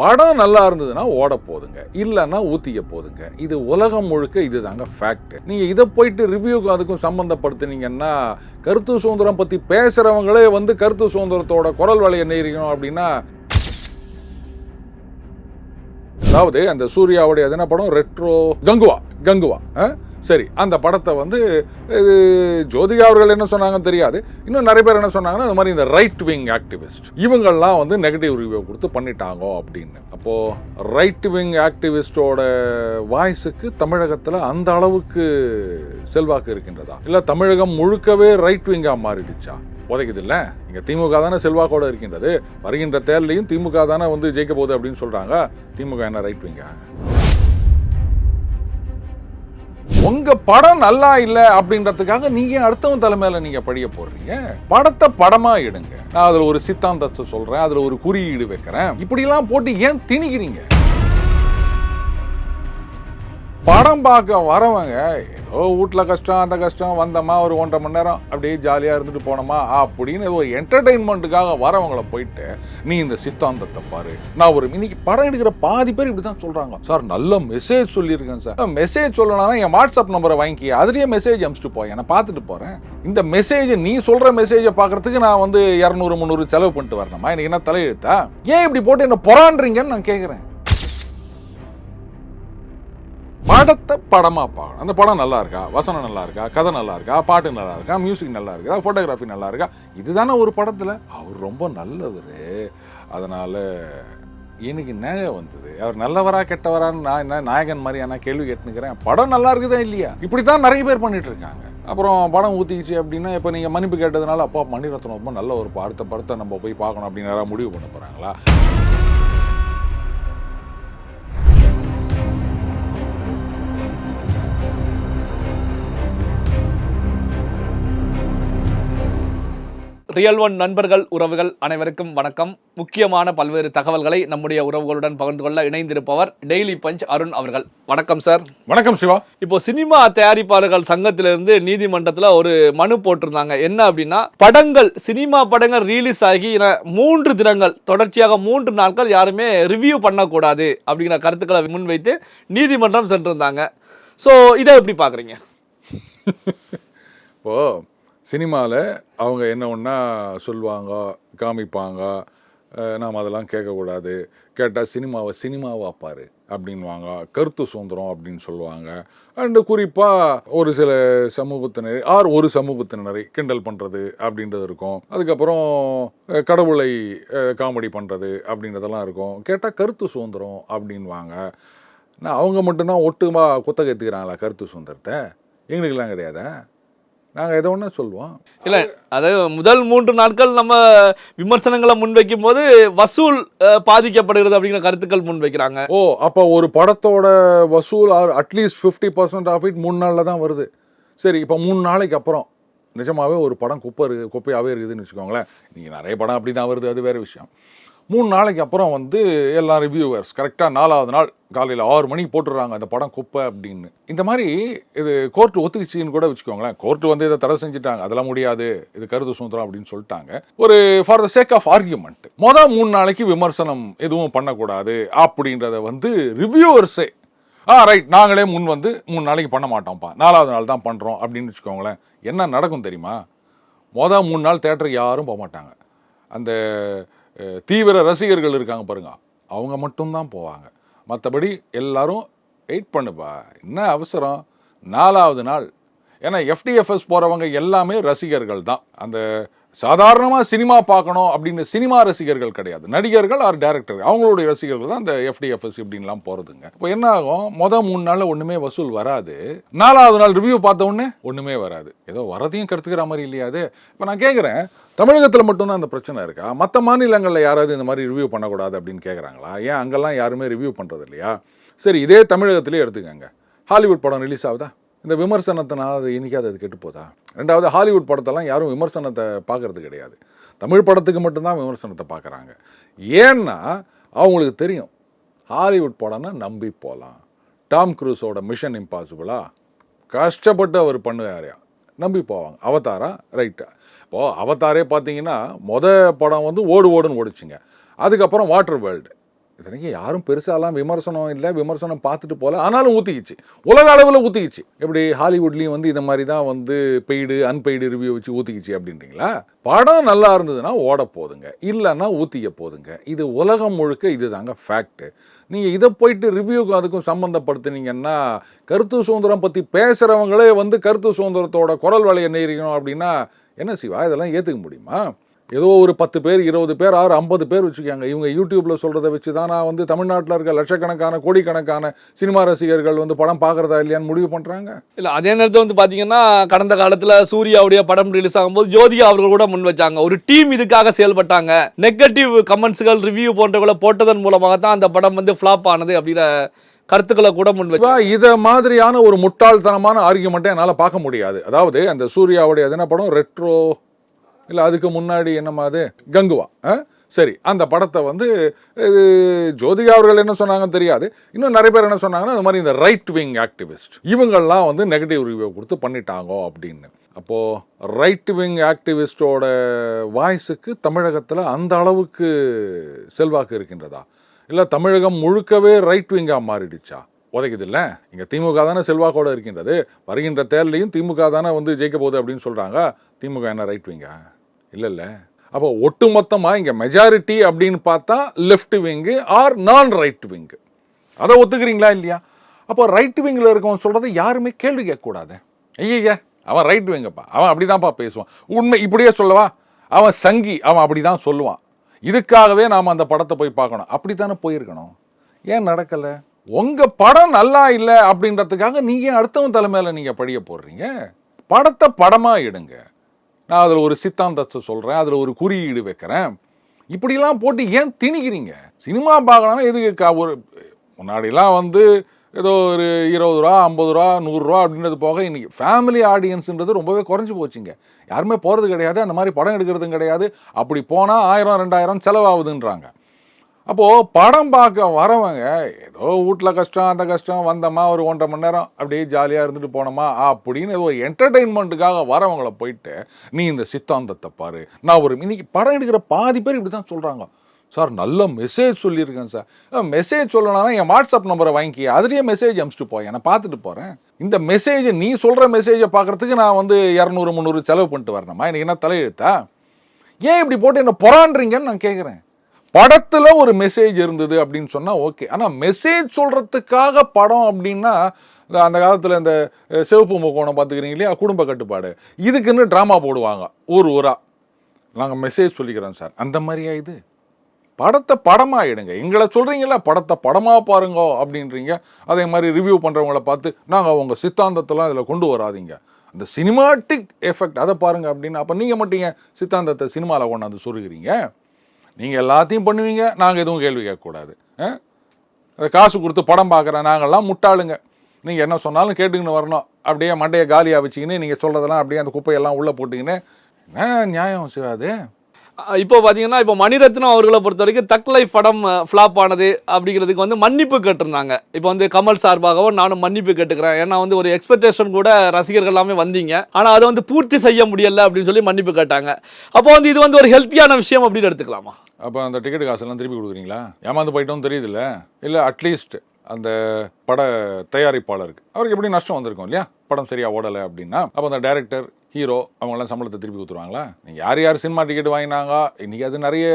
படம் நல்லா இருந்ததுன்னா ஓட போதுங்க. இல்லைன்னா ஊத்திக்க போதுங்க. இது உலகம் முழுக்க இதுதாங்க ஃபேக்ட் நீங்க இதை போயிட்டு ரிவ்யூக்கு அதுக்கும் சம்பந்தப்படுத்துனீங்கன்னா கருத்து சுதந்திரம் பத்தி பேசுறவங்களே வந்து கருத்து சுதந்திரத்தோட குரல் வலையை நெய்யணும் அப்படின்னா அதாவது அந்த சூர்யாவுடைய அது என்ன படம் ரெட்ரோ கங்குவா கங்குவா ஆ? சரி அந்த படத்தை வந்து இது ஜோதிகா அவர்கள் என்ன சொன்னாங்கன்னு தெரியாது. இன்னும் நிறைய பேர் என்ன சொன்னாங்கன்னா இந்த மாதிரி இந்த ரைட் விங் ஆக்டிவிஸ்ட் இவங்கெல்லாம் வந்து நெகட்டிவ் ரிவ்யூ கொடுத்து பண்ணிட்டாங்க அப்படின்னு. அப்போது ரைட் விங் ஆக்டிவிஸ்டோட வாய்ஸுக்கு தமிழகத்தில் அந்த அளவுக்கு செல்வாக்கு இருக்கின்றதா? இல்லை தமிழகம் முழுக்கவே ரைட் விங்காக மாறிடுச்சா? உதைக்குது இல்லை இங்கே திமுக தானே செல்வாக்கோட இருக்கின்றது. வருகின்ற தேர்தலையும் திமுக தானே வந்து ஜெயிக்க போகுது அப்படின்னு சொல்கிறாங்க திமுக என்ன ரைட் விங்கா உங்க படம் நல்லா இல்ல அப்படின்றதுக்காக நீங்க அடுத்தவன் தலைமையில நீங்க படிய போடுறீங்க? படத்தை படமா எடுங்க. நான் அதுல ஒரு சித்தாந்தத்தை சொல்றேன் அதுல ஒரு குறியீடு வைக்கிறேன். இப்படி எல்லாம் போட்டு ஏன் திணிக்கிறீங்க? படம் பார்க்க வரவங்க ஏதோ வீட்டில் கஷ்டம் அந்த கஷ்டம் வந்தோமா ஒரு ஒன்றரை மணி நேரம் அப்படியே ஜாலியாக இருந்துட்டு போனோமா? அப்படின்னு ஒரு என்டர்டெயின்மெண்ட்டுக்காக வரவங்கள போயிட்டு நீ இந்த சித்தாந்தத்தை பாரு. நான் ஒரு இன்னைக்கு படம் எடுக்கிற பாதி பேர் இப்படி தான் சொல்கிறாங்க சார் நல்ல மெசேஜ் சொல்லியிருக்கேன் சார். மெசேஜ் சொல்லணும்னா என் வாட்ஸ்அப் நம்பரை வாங்கி அதுலேயே மெசேஜ் அனுப்பிச்சிட்டு போய் நான் பார்த்துட்டு போகிறேன் இந்த மெசேஜை நீ சொல்கிற மெசேஜை பார்க்கறதுக்கு நான் வந்து இரநூறு முந்நூறு செலவு பண்ணிட்டு வரணுமா? எனக்கு என்ன தலையெழுத்தா? ஏன் இப்படி போட்டு என்ன பொறான்றீங்கன்னு நான் கேட்குறேன் படத்தை படமாக பார்க்கணும் அந்த படம் நல்லா இருக்கா? வசனம் நல்லா இருக்கா? கதை நல்லா இருக்கா? பாட்டு நல்லா இருக்கா? மியூசிக் நல்லா இருக்கா? ஃபோட்டோகிராஃபி நல்லா இருக்கா? இதுதானே ஒரு படத்தில்? அவர் ரொம்ப நல்லவர். அதனால் எனக்கு நேயம் வந்தது. அவர் நல்லவரா கெட்டவரான்னு நான் என்ன நாயகன் மாதிரி ஆனால் கேள்வி கேட்டுனுக்கிறேன் படம் நல்லா இருக்குதா இல்லையா? இப்படி தான் நிறைய பேர் பண்ணிட்டு இருக்காங்க. அப்புறம் படம் ஊற்றிச்சு அப்படின்னா இப்போ நீங்கள் மன்னிப்பு கேட்டதுனால அப்பா மணிரத்னம் ரொம்ப நல்ல ஒரு அடுத்த படத்தை நம்ம போய் பார்க்கணும் அப்படின்னு யாராவது முடிவு பண்ண போகிறாங்களா ரியல் ஒன் நண்பர்கள் உறவுகள் அனைவருக்கும் வணக்கம். முக்கியமான பல்வேறு தகவல்களை நம்முடைய உறவுகளுடன் பகிர்ந்து கொள்ள இணைந்திருப்பவர் டெய்லி பஞ்ச் அருண் அவர்கள். வணக்கம் சார் வணக்கம் சிவா. இப்போ சினிமா தயாரிப்பாளர்கள் சங்கத்திலிருந்து நீதிமன்றத்தில் ஒரு மனு போட்டிருந்தாங்க. என்ன அப்படின்னா படங்கள் சினிமா படங்கள் ரிலீஸ் ஆகி மூன்று தினங்கள் தொடர்ச்சியாக மூன்று நாட்கள் யாருமே ரிவ்யூ பண்ணக்கூடாது அப்படிங்கிற கருத்துக்களை முன்வைத்து நீதிமன்றம் சென்றிருந்தாங்க. ஸோ இதை எப்படி பார்க்குறீங்க? இப்போ சினிமாவில் அவங்க என்ன ஒன்றா சொல்லுவாங்க காமிப்பாங்க நாம் அதெல்லாம் கேட்கக்கூடாது. கேட்டால் சினிமாவை சினிமாவாக பாரு அப்படின்வாங்க கருத்து சுதந்திரம் அப்படின்னு சொல்லுவாங்க. அண்டு குறிப்பாக ஒரு சில சமூகத்தினர் ஆர் ஒரு சமூகத்தினரை கிண்டல் பண்ணுறது அப்படின்றது இருக்கும். அதுக்கப்புறம் கடவுளை காமெடி பண்ணுறது அப்படின்றதெல்லாம் இருக்கும். கேட்டால் கருத்து சுதந்திரம் அப்படின்வாங்க நான் அவங்க மட்டும்தான் ஒட்டுமா குத்தகை எடுத்துக்கிறாங்களா கருத்து சுதந்திரத்தை? எங்களுக்கெல்லாம் கிடையாதா? நாங்கள் எதை ஒன்றா சொல்லுவோம். இல்ல அதாவது முதல் மூன்று நாட்கள் நம்ம விமர்சனங்களை முன்வைக்கும் போது வசூல் பாதிக்கப்படுகிறது அப்படிங்கிற கருத்துக்கள் முன்வைக்கிறாங்க. ஓ அப்போ ஒரு படத்தோட வசூல் at least fifty percent of it மூணு நாளில் தான் வருது. சரி இப்போ மூணு நாளைக்கு அப்புறம். நிஜமாவே ஒரு படம் குப்பை இருக்கு குப்பையாகவே இருக்குதுன்னு வச்சுக்கோங்களேன். நீங்கள் நிறைய படம் அப்படி தான் வருது அது வேறு விஷயம். மூணு நாளைக்கு அப்புறம் வந்து எல்லா ரிவ்யூவர்ஸ் கரெக்டாக நாலாவது நாள் காலையில் ஆறு மணிக்கு போட்டுடுறாங்க அந்த படம் குப்பை அப்படின்னு. இந்த மாதிரி இது கோர்ட்டு ஒத்துக்கிச்சின்னு கூட வச்சுக்கோங்களேன். கோர்ட்டு வந்து இதை தடை செஞ்சுட்டாங்க. அதெல்லாம் முடியாது. இது கருத்து சுதந்திரம் அப்படின்னு சொல்லிட்டாங்க. ஒரு for the sake of argument மொதல் மூணு நாளைக்கு விமர்சனம் எதுவும் பண்ணக்கூடாது அப்படின்றத வந்து ரிவ்யூவர்ஸே ஆ ரைட் நாங்களே முன் வந்து மூணு நாளைக்கு பண்ண மாட்டோம்ப்பா. நாலாவது நாள் தான் பண்ணுறோம் அப்படின்னு வச்சுக்கோங்களேன். என்ன நடக்கும் தெரியுமா? மொதல் மூணு நாள் தேட்டருக்கு யாரும் போக மாட்டாங்க. அந்த தீவிர ரசிகர்கள் இருக்காங்க பாருங்க. அவங்க மட்டும்தான் போவாங்க. மற்றபடி எல்லாரும் வெயிட் பண்ணுப்பா என்ன அவசரம்? நாலாவது நாள். ஏன்னா எஃப்டிஎஃப்எஸ் போகிறவங்க எல்லாமே ரசிகர்கள் தான். அந்த சாதாரணமாக சினிமா பார்க்கணும் அப்படின்னு சினிமா ரசிகர்கள் கிடையாது. நடிகர்கள் ஆர் டேரக்டர் அவங்களுடைய ரசிகர்கள் தான் அந்த எஃப்டிஎஃப்எஸ் இப்படின்லாம் போகிறதுங்க இப்போ என்ன ஆகும்? மொதல் மூணு நாளில் ஒன்றுமே வசூல் வராது. நாலாவது நாள் ரிவ்யூ பார்த்த உடனே ஒன்றுமே வராது. ஏதோ வரதையும் கருத்துக்கிற மாதிரி இல்லையாது இப்போ நான் கேட்குறேன் தமிழகத்தில் மட்டும்தான் அந்த பிரச்சனை இருக்கா? மற்ற மாநிலங்களில் யாராவது இந்த மாதிரி ரிவ்யூ பண்ணக்கூடாது அப்படின்னு கேட்குறாங்களா ஏன் அங்கெல்லாம் யாருமே ரிவ்யூ பண்ணுறது இல்லையா சரி இதே தமிழகத்திலே எடுத்துக்கங்க. ஹாலிவுட் படம் ரிலீஸ் ஆகுதா? இந்த விமர்சனத்தினால் அது இன்னைக்காவது அது கெட்டு போதா ரெண்டாவது ஹாலிவுட் படத்தெல்லாம் யாரும் விமர்சனத்தை பார்க்கறது கிடையாது. தமிழ் படத்துக்கு மட்டும்தான் விமர்சனத்தை பார்க்குறாங்க. ஏன்னா அவங்களுக்கு தெரியும் ஹாலிவுட் படம்னா நம்பி போகலாம் டாம் க்ரூஸோட மிஷன் இம்பாசிபிளா கஷ்டப்பட்டு அவர் பண்ணுவாரியா நம்பி போவாங்க. அவதாரா? ரைட்டு இப்போது அவதாரே பார்த்தீங்கன்னா மொதல் படம் வந்து ஓடு ஓடுன்னு ஓடிச்சுங்க. அதுக்கப்புறம் வாட்டர் வேர்ல்டு இத்தனைக்கு யாரும் பெருசாலாம் விமர்சனம் இல்லை விமர்சனம் பார்த்துட்டு போகல. ஆனாலும் ஊற்றிக்கிச்சு உலக அளவில் ஊற்றிக்கிச்சு எப்படி ஹாலிவுட்லேயும் வந்து இந்த மாதிரி தான் வந்து பெய்டு அன்பெய்டு ரிவ்யூ வச்சு ஊற்றிக்கிச்சு அப்படின்றீங்களா? படம் நல்லா இருந்ததுன்னா ஓட போதுங்க. இல்லைன்னா ஊற்றிக்க போதுங்க. இது உலகம் முழுக்க இதுதாங்க ஃபேக்ட்டு நீங்கள் இதை போயிட்டு ரிவ்யூக்கும் அதுக்கும் சம்மந்தப்படுத்துனீங்கன்னா கருத்து சுதந்திரம் பற்றி பேசுகிறவங்களே வந்து கருத்து சுதந்திரத்தோட குரல் வலையை நெறிக்கணும் அப்படின்னா என்ன சிவா இதெல்லாம் ஏற்றுக்க முடியுமா? ஏதோ ஒரு பத்து பேர் இருபது பேர் ஆறு ஐம்பது பேர் வச்சுக்காங்க. இவங்க யூடியூப்ல சொல்றதை வச்சு தான் நான் வந்து தமிழ்நாட்டில் இருக்க லட்சக்கணக்கான கோடிக்கணக்கான சினிமா ரசிகர்கள் வந்து படம் பார்க்கறதா இல்லையான்னு முடிவு பண்றாங்க? இல்ல அதே நேரத்தில் வந்து பாத்தீங்கன்னா கடந்த காலத்துல சூர்யாவுடைய படம் ரிலீஸ் ஆகும்போது ஜோதிகா அவர்கள் கூட முன் வச்சாங்க. ஒரு டீம் இதுக்காக செயல்பட்டாங்க. நெகட்டிவ் கமெண்ட்ஸ்கள் ரிவ்யூ போன்றவங்களை போட்டதன் மூலமாக தான் அந்த படம் வந்து ஃபிளாப் ஆனது அப்படிங்கிற கருத்துக்களை கூட முன் இத மாதிரியான ஒரு முட்டாள்தனமான ஆர்குமெண்ட்டை என்னால பார்க்க முடியாது. அதாவது அந்த சூர்யாவுடைய என்ன படம் ரெட்ரோ இல்லை அதுக்கு முன்னாடி என்னமா அது? கங்குவா. ஆ? சரி அந்த படத்தை வந்து இது ஜோதிகா அவர்கள் என்ன சொன்னாங்கன்னு தெரியாது. இன்னும் நிறைய பேர் என்ன சொன்னாங்கன்னா அது மாதிரி இந்த ரைட் விங் ஆக்டிவிஸ்ட் இவங்கெல்லாம் வந்து நெகட்டிவ் ரிவ்யூ கொடுத்து பண்ணிட்டாங்க அப்படின்னு. அப்போது ரைட் விங் ஆக்டிவிஸ்டோட வாய்ஸுக்கு தமிழகத்தில் அந்த அளவுக்கு செல்வாக்கு இருக்கின்றதா? இல்லை தமிழகம் முழுக்கவே ரைட் விங்காக மாறிடுச்சா? உதைக்குது இல்லை? இங்கே திமுக தானே செல்வாக்கோட இருக்கின்றது. வருகின்ற தேர்தலையும் திமுக தானே வந்து ஜெயிக்க போகுது அப்படின்னு சொல்கிறாங்க திமுக என்ன ரைட் விங்கா இல்லைல்ல. இல்ல அப்போ ஒட்டுமொத்தமா இங்கே மெஜாரிட்டி அப்படின்னு பார்த்தா லெஃப்ட் விங்கு ஆர் நான் ரைட் விங்கு அதை ஒத்துக்கிறீங்களா இல்லையா? அப்போ ரைட் விங்கில் இருக்கவன் சொல்கிறத யாருமே கேள்வி கேட்கக்கூடாது. ஐயா அவன் ரைட் விங்கப்பா அவன் அப்படிதான்ப்பா பேசுவான். உண்மை இப்படியே சொல்லவா? அவன் சங்கி அவன் அப்படிதான் சொல்லுவான். இதுக்காகவே நாம் அந்த படத்தை போய் பார்க்கணும். அப்படித்தானே போயிருக்கணும். ஏன் நடக்கலை? உங்கள் படம் நல்லா இல்லை அப்படின்றதுக்காக நீங்கள் ஏன் அடுத்தவன் தலைமையில் நீங்கள் படிய போடுறீங்க? படத்தை படமாக எடுங்க. நான் அதில் ஒரு சித்தாந்தத்தை சொல்கிறேன் அதில் ஒரு குறியீடு வைக்கிறேன். இப்படிலாம் போட்டு ஏன் திணிக்கிறீங்க? சினிமா பார்க்கணும்னா எதுக்கு கா- ஒரு முன்னாடிலாம் வந்து ஏதோ ஒரு இருபது ரூபா ஐம்பது ரூபா நூறுரூவா அப்படின்றது போக இன்றைக்கி ஃபேமிலி ஆடியன்ஸுன்றது ரொம்பவே குறைஞ்சி போச்சுங்க. யாருமே போகிறது கிடையாது அந்த மாதிரி படம் எடுக்கிறதும் கிடையாது. அப்படி போனால் ஆயிரம் ரெண்டாயிரம் செலவாகுதுன்றாங்க. அப்போது படம் பார்க்க வரவங்க ஏதோ வீட்டில் கஷ்டம் அந்த கஷ்டம் வந்தோமா ஒரு ஒன்றரை மணி நேரம் அப்படியே ஜாலியாக இருந்துட்டு போனோமா அப்படின்னு ஏதோ ஒரு என்டர்டெயின்மெண்ட்டுக்காக வரவங்கள போயிட்டு நீ இந்த சித்தாந்தத்தை பாரு. நான் ஒரு இன்னைக்கு படம் எடுக்கிற பாதி பேர் இப்படி தான் சொல்கிறாங்க சார் நல்ல மெசேஜ் சொல்லியிருக்கேன் சார். மெசேஜ் சொல்லணும்னா என் வாட்ஸ்அப் நம்பரை வாங்கி அதுலேயே மெசேஜ் அனுப்பிச்சிட்டு போய் நான் பார்த்துட்டு போகிறேன் இந்த மெசேஜை நீ சொல்கிற மெசேஜை பார்க்கறதுக்கு நான் வந்து இரநூறு முந்நூறு செலவு பண்ணிட்டு வரணுமா? எனக்கு என்ன தலையெழுத்தா? ஏன் இப்படி போட்டு என்ன பொறான்றீங்கன்னு நான் கேட்குறேன் படத்துல ஒரு மெசேஜ் இருந்தது அப்படின்னு சொன்னா ஓகே ஆனா மெசேஜ் சொல்றதுக்காக படம் அப்படின்னா இந்த அந்த காலத்துல இந்த சிவப்பு முக்கோணம் பார்த்துக்கிறீங்க இல்லையா? குடும்ப கட்டுப்பாடு. இதுக்குன்னு ட்ராமா போடுவாங்க. ஊர் ஊரா. நாங்க மெசேஜ் சொல்லிக்கிறோம் சார் அந்த மாதிரியா இது? படத்தை படமாக எடுங்க. எங்களை சொல்கிறீங்களா படத்தை படமாக பாருங்க அப்படின்றீங்க. அதே மாதிரி ரிவ்யூ பண்ணுறவங்கள பார்த்து நாங்கள் உங்கள் சித்தாந்தத்தெல்லாம் இதில் கொண்டு வராதீங்க. அந்த சினிமாட்டிக் எஃபெக்ட் அதை பாருங்கள் அப்படின்னு. அப்போ நீங்கள் மட்டும் ஏன் சித்தாந்தத்தை சினிமாவில் கொண்டாந்து சொல்லுகிறீங்க நீங்கள் எல்லாத்தையும் பண்ணுவீங்க நாங்கள் எதுவும் கேள்வி கேட்கக்கூடாது. ஆ? அதை காசு கொடுத்து படம் பார்க்குற நாங்கள்லாம் முட்டாளுங்க. நீங்கள் என்ன சொன்னாலும் கேட்டுக்கின்னு வரணும். அப்படியே மண்டையை காலியாக வச்சுக்கின்னு நீங்கள் சொல்கிறதெல்லாம் அப்படியே அந்த குப்பையெல்லாம் உள்ளே போட்டுக்கின்னு. என்ன நியாயம் சிவாது இப்போ பார்த்தீங்கன்னா இப்போ மணிரத்னம் அவர்களை பொறுத்த வரைக்கும் தக் லைஃப் படம் ஃப்ளாப் ஆனது அப்படிங்கிறதுக்கு வந்து மன்னிப்பு கேட்டிருந்தாங்க. இப்போ வந்து கமல் சார்பாகவும் நானும் மன்னிப்பு கேட்டுக்கிறேன். ஏன்னா வந்து ஒரு எக்ஸ்பெக்டேஷன் கூட ரசிகர்கள் எல்லாமே வந்தீங்க. ஆனால் அதை வந்து பூர்த்தி செய்ய முடியலை அப்படின்னு சொல்லி மன்னிப்பு கேட்டாங்க. அப்போ வந்து இது வந்து ஒரு ஹெல்த்தியான விஷயம் அப்படின்னு எடுத்துக்கலாமா? அப்போ அந்த டிக்கெட் காசெல்லாம் திருப்பி கொடுக்குறீங்களா? ஏமாந்து போயிட்டோம் தெரியுதுல்ல. இல்லை அட்லீஸ்ட் அந்த பட தயாரிப்பாளருக்கு. அவருக்கு எப்படி நஷ்டம் வந்திருக்கும் இல்லையா? படம் சரியா ஓடலை அப்படின்னா அப்போ அந்த டேரக்டர் ஹீரோ அவங்கெல்லாம் சம்பளத்தை திருப்பி கொடுத்துருவாங்களா? நீங்கள் யார் யார் சினிமா டிக்கெட் வாங்கினாங்க? இன்றைக்கி அது நிறைய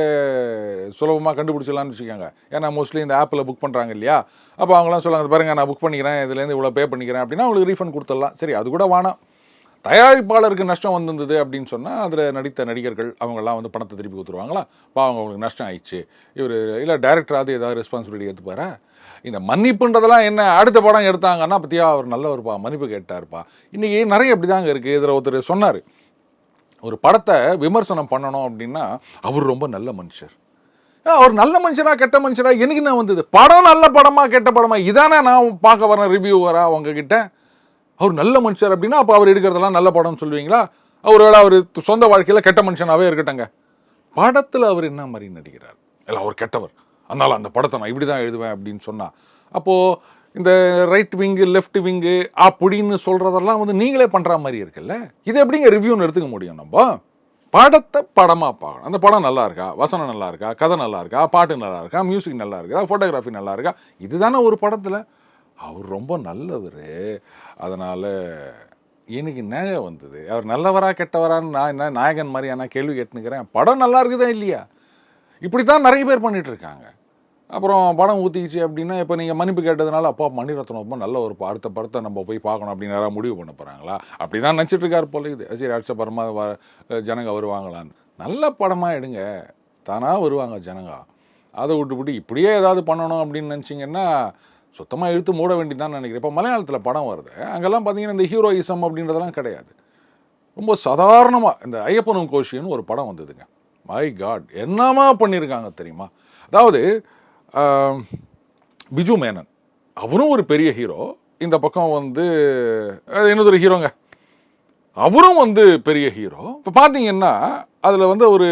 சுலபமாக கண்டுபிடிச்சிடலாம்னு வச்சுக்கோங்க. ஏன்னா மோஸ்ட்லி இந்த ஆப்பில் புக் பண்ணுறாங்க இல்லையா? அப்போ அவங்களாம் சொல்லுவாங்க பாருங்க நான் புக் பண்ணிக்கிறேன். இதுலேருந்து இவ்வளோ பே பண்ணிக்கிறேன். அப்படின்னா அவங்களுக்கு ரீஃபண்ட் கொடுத்துடலாம். சரி அது கூட வேணாம். தயாரிப்பாளருக்கு நஷ்டம் வந்திருந்தது அப்படின்னு சொன்னால் அதில் நடித்த நடிகர்கள் அவங்கெல்லாம் வந்து பணத்தை திருப்பி கொடுத்துருவாங்களா? பா அவங்க அவங்களுக்கு நஷ்டம் ஆயிடுச்சு. இவர் இல்லை டேரக்டராவது ஏதாவது ரெஸ்பான்சிபிலிட்டி எடுத்துப்பாரா? இந்த மன்னிப்புன்றதெல்லாம் என்ன அடுத்த படம் எடுத்தாங்கன்னா பற்றியா அவர் நல்லவர்ப்பா மன்னிப்பு கேட்டாருப்பா. இன்றைக்கி நிறைய இப்படி தாங்க இருக்குது இதில் ஒருத்தர் சொன்னார் ஒரு படத்தை விமர்சனம் பண்ணணும் அப்படின்னா அவர் ரொம்ப நல்ல மனுஷர். அவர் நல்ல மனுஷனா கெட்ட மனுஷனா எனக்கு என்ன வந்தது? படம் நல்ல படமா கெட்ட படமா? இதானே நான் பார்க்க வரேன் ரிவ்யூவரா உங்ககிட்ட? அவர் நல்ல மனுஷர் அப்படின்னா அப்போ அவர் எடுக்கிறதெல்லாம் நல்ல படம்னு சொல்லுவீங்களா? ஒருவேளை அவர் சொந்த வாழ்க்கையில் கெட்ட மனுஷனாகவே இருக்கட்டங்க படத்தில் அவர் என்ன மாதிரி நடிக்கிறார்? இல்லை அவர் கெட்டவர். அதனால அந்த படத்தை நான் இப்படி தான் எழுதுவேன் அப்படின்னு சொன்னால் அப்போது இந்த ரைட் விங்கு லெஃப்ட் விங்கு அப்படின்னு சொல்கிறதெல்லாம் வந்து நீங்களே பண்ணுற மாதிரி இருக்குல்ல? இது எப்படிங்க ரிவ்யூன்னு எடுத்துக்க முடியும் நம்ம? படத்தை படமாக பார்க்கணும். அந்த படம் நல்லா இருக்கா? வசனம் நல்லா இருக்கா? கதை நல்லா இருக்கா? பாட்டு நல்லா இருக்கா? மியூசிக் நல்லா இருக்கா? ஃபோட்டோகிராஃபி நல்லா இருக்கா? இதுதானே ஒரு படத்தில். அவர் ரொம்ப நல்லவர். அதனால் எனக்கு நேக வந்தது. அவர் நல்லவரா கெட்டவரான்னு நான் என்ன நாயகன் மாதிரியான கேள்வி கேட்டுனுக்கிறேன் படம் நல்லா இருக்குதா இல்லையா? இப்படி தான் நிறைய பேர் பண்ணிகிட்ருக்காங்க இருக்காங்க அப்புறம் படம் ஊற்றிக்கிச்சு அப்படின்னா இப்போ நீங்கள் மன்னிப்பு கேட்டதுனால அப்பா மணிரத்னம் ரொம்ப நல்ல ஒரு அடுத்த படத்தை நம்ம போய் பார்க்கணும் அப்படின்னு யாராவது முடிவு பண்ண போகிறாங்களா அப்படி தான் நினச்சிட்டு போல இது சரி அடுத்த படமா வ ஜனங்க வருவாங்களான்னு. நல்ல படமாக எடுங்க. தானாக வருவாங்க ஜனங்க. அதை விட்டுவிட்டு இப்படியே ஏதாவது பண்ணணும் அப்படின்னு நினச்சிங்கன்னா சுத்தமாக இழுத்து மூட வேண்டியதான் நினைக்கிறேன். இப்போ மலையாளத்தில் படம் வருது. அங்கெல்லாம் பார்த்தீங்கன்னா இந்த ஹீரோயிசம் அப்படின்றதெல்லாம் கிடையாது. ரொம்ப சாதாரணமாக இந்த ஐயப்பனும் கோஷின்னு ஒரு படம் வந்ததுங்க. மை காட் என்னமா பண்ணியிருக்காங்க தெரியுமா? அதாவது பிஜு மேனன். அவரும் ஒரு பெரிய ஹீரோ. இந்த பக்கம் வந்து அது இன்னொரு ஹீரோங்க? அவரும் வந்து பெரிய ஹீரோ. இப்போ பார்த்தீங்கன்னா அதில் வந்து ஒரு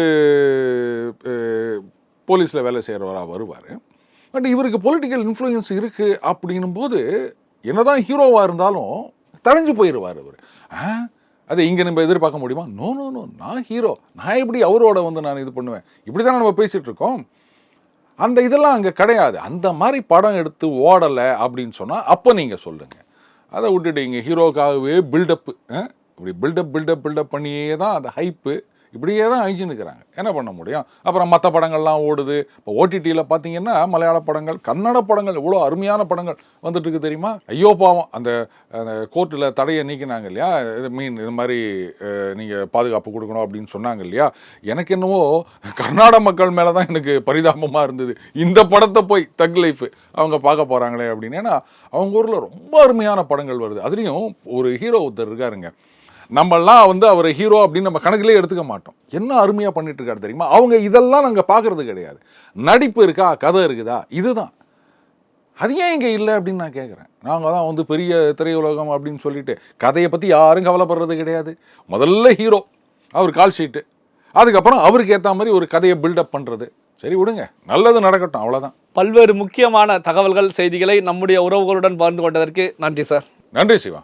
போலீஸில் வேலை செய்கிறவராக வருவார். பட் இவருக்கு பொலிட்டிக்கல் இன்ஃப்ளூயன்ஸ் இருக்குது அப்படின்னும் போது என்னதான் ஹீரோவாக இருந்தாலும் தடைஞ்சு போயிடுவார் அவர். ஆ? அதை இங்கே நம்ம எதிர்பார்க்க முடியுமா? நோ நோ நோ நான் ஹீரோ நான் எப்படி அவரோட வந்து நான் இது பண்ணுவேன்? இப்படி தானே நம்ம பேசிகிட்டு இருக்கோம். அந்த இதெல்லாம் அங்கே கிடையாது. அந்த மாதிரி படம் எடுத்து ஓடலை அப்படின்னு சொன்னால் அப்போ நீங்கள் சொல்லுங்கள் அதை விட்டுட்டு இங்கே ஹீரோக்காகவே பில்டப்பு இப்படி பில்டப் பில்டப் பில்டப் பண்ணியே தான் அந்த ஹைப்பு இப்படியே தான் அழிஞ்சு இருக்கிறாங்க என்ன பண்ண முடியும்? அப்புறம் மற்ற படங்கள்லாம் ஓடுது. இப்போ ஓடிடியில் பார்த்தீங்கன்னா மலையாள படங்கள் கன்னட படங்கள் எவ்வளோ அருமையான படங்கள் வந்துட்டு இருக்கு தெரியுமா? ஐயோ பாவம். அந்த கோர்ட்டில் தடையை நீக்கினாங்க இல்லையா? இது மீன் இது மாதிரி நீங்கள் பாதுகாப்பு கொடுக்கணும் அப்படின்னு சொன்னாங்க இல்லையா? எனக்கு என்னவோ கர்நாடக மக்கள் மேலே தான் எனக்கு பரிதாபமாக இருந்தது. இந்த படத்தை போய் தக் லைஃப் அவங்க பார்க்க போகிறாங்களே அப்படின்னு. ஏன்னா அவங்க ஊரில் ரொம்ப அருமையான படங்கள் வருது. அதுலேயும் ஒரு ஹீரோ ஒருத்தர் இருக்காருங்க. நம்மெல்லாம் வந்து அவர் ஹீரோ அப்படின்னு நம்ம கணக்கிலே எடுத்துக்க மாட்டோம். என்ன அருமையாக பண்ணிட்டு இருக்காரு தெரியுமா? அவங்க இதெல்லாம் நாங்கள் பார்க்கறது கிடையாது. நடிப்பு இருக்கா? கதை இருக்குதா? இதுதான். அது ஏன் இங்கே இல்லை அப்படின்னு நான் கேட்குறேன் நாங்கள் தான் வந்து பெரிய திரையுலகம் அப்படின்னு சொல்லிட்டு கதையை பற்றி யாரும் கவலைப்படுறது கிடையாது. முதல்ல ஹீரோ அவர் கால் ஷீட்டு அதுக்கப்புறம் அவருக்கு ஏற்ற மாதிரி ஒரு கதையை பில்டப் பண்ணுறது சரி விடுங்க. நல்லது நடக்கட்டும் அவ்வளோதான் பல்வேறு முக்கியமான தகவல்கள் செய்திகளை நம்முடைய உறவுகளுடன் பகிர்ந்து கொண்டதற்கு நன்றி சார். நன்றி சிவா.